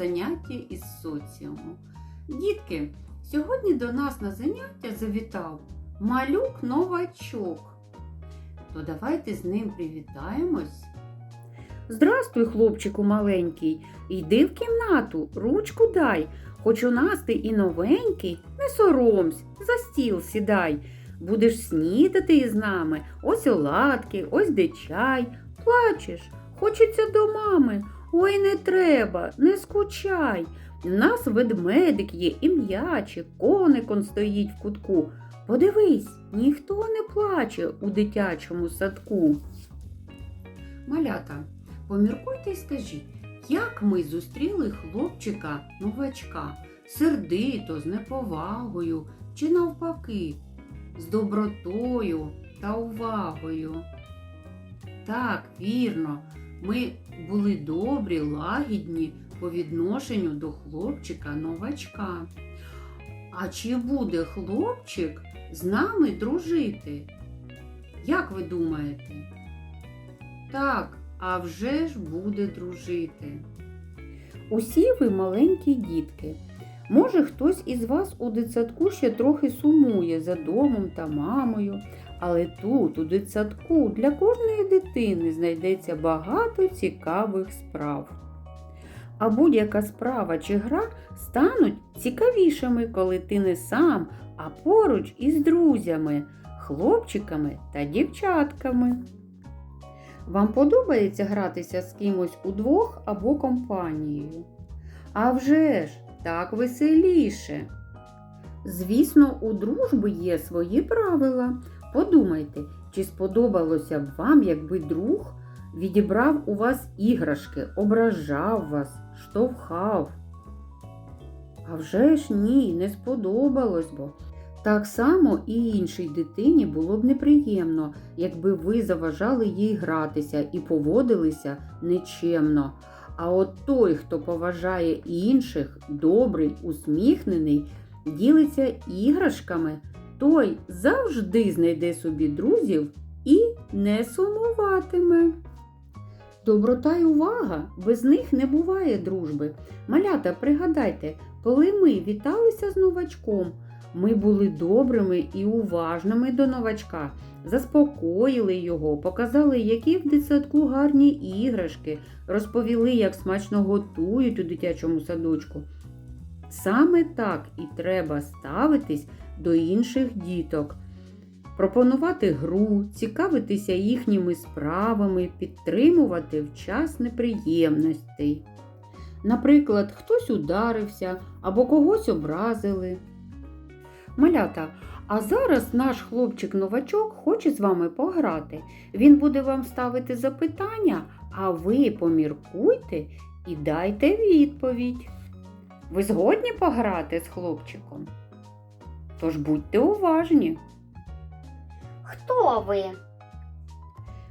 занятті із соціуму. Дітки, сьогодні до нас на заняття завітав малюк новачок. То давайте з ним привітаємось. Здрастуй, хлопчику маленький, йди в кімнату, ручку дай. Хоч у нас ти і новенький, не соромсь, за стіл сідай. Будеш снідати із нами, ось оладки, ось де чай. Плачеш, хочеться до мами. Ой, не треба, не скучай. У нас ведмедик є і м'ячик, коник он стоїть в кутку. Подивись, ніхто не плаче у дитячому садку. Малята, поміркуйте й скажіть, як ми зустріли хлопчика новачка сердито, з неповагою чи навпаки, з добротою та увагою? Так, вірно, ми були добрі, лагідні по відношенню до хлопчика новачка. А чи буде хлопчик з нами дружити? Як ви думаєте? Так, а вже ж буде дружити. Усі ви маленькі дітки. Може, хтось із вас у дитсадку ще трохи сумує за домом та мамою, але тут, у дитсадку, для кожної дитини знайдеться багато цікавих справ. А будь-яка справа чи гра стануть цікавішими, коли ти не сам, а поруч із друзями, хлопчиками та дівчатками. Вам подобається гратися з кимось удвох або компанією? А вже ж, так веселіше. Звісно, у дружби є свої правила. Подумайте, чи сподобалося б вам, якби друг відібрав у вас іграшки, ображав вас, штовхав. А вже ж ні, не сподобалось бо. Так само і іншій дитині було б неприємно, якби ви заважали їй гратися і поводилися нечемно. А от той, хто поважає інших, добрий, усміхнений, ділиться іграшками, той завжди знайде собі друзів і не сумуватиме. Доброта й увага, без них не буває дружби. Малята, пригадайте, коли ми віталися з новачком, ми були добрими і уважними до новачка, заспокоїли його, показали, які в дитсадку гарні іграшки, розповіли, як смачно готують у дитячому садочку. Саме так і треба ставитись до інших діток. Пропонувати гру, цікавитися їхніми справами, підтримувати в час неприємностей. Наприклад, хтось ударився або когось образили. Малята, а зараз наш хлопчик-новачок хоче з вами пограти. Він буде вам ставити запитання, а ви поміркуйте і дайте відповідь. Ви згодні пограти з хлопчиком? Тож будьте уважні. Хто ви?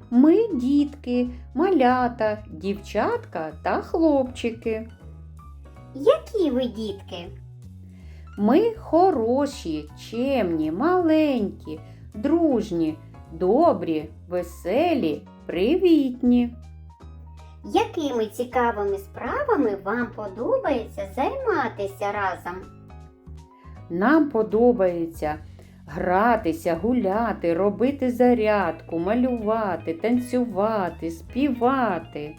Ми дітки, малята, дівчатка та хлопчики. Які ви дітки? Ми хороші, чемні, маленькі, дружні, добрі, веселі, привітні. Якими цікавими справами вам подобається займатися разом? Нам подобається гратися, гуляти, робити зарядку, малювати, танцювати, співати.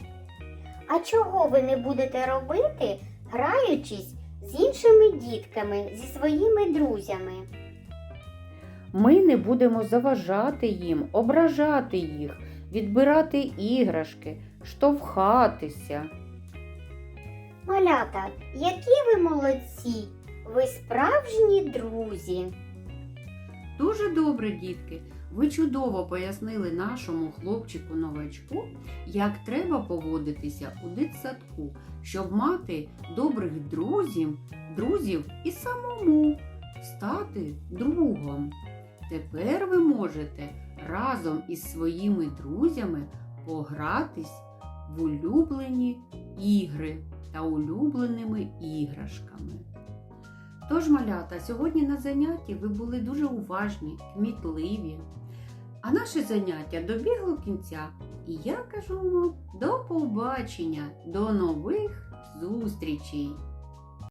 А чого ви не будете робити, граючись з іншими дітками, зі своїми друзями? Ми не будемо заважати їм, ображати їх, відбирати іграшки, штовхатися. Малята, які ви молодці! Ви справжні друзі. Дуже добре, дітки. Ви чудово пояснили нашому хлопчику новачку, як треба поводитися у дитсадку, щоб мати добрих друзів, друзів і самому стати другом. Тепер ви можете разом із своїми друзями погратись в улюблені ігри та улюбленими іграшками. Тож, малята, сьогодні на занятті ви були дуже уважні, кмітливі. А наше заняття добігло кінця, і я кажу вам до побачення, до нових зустрічей!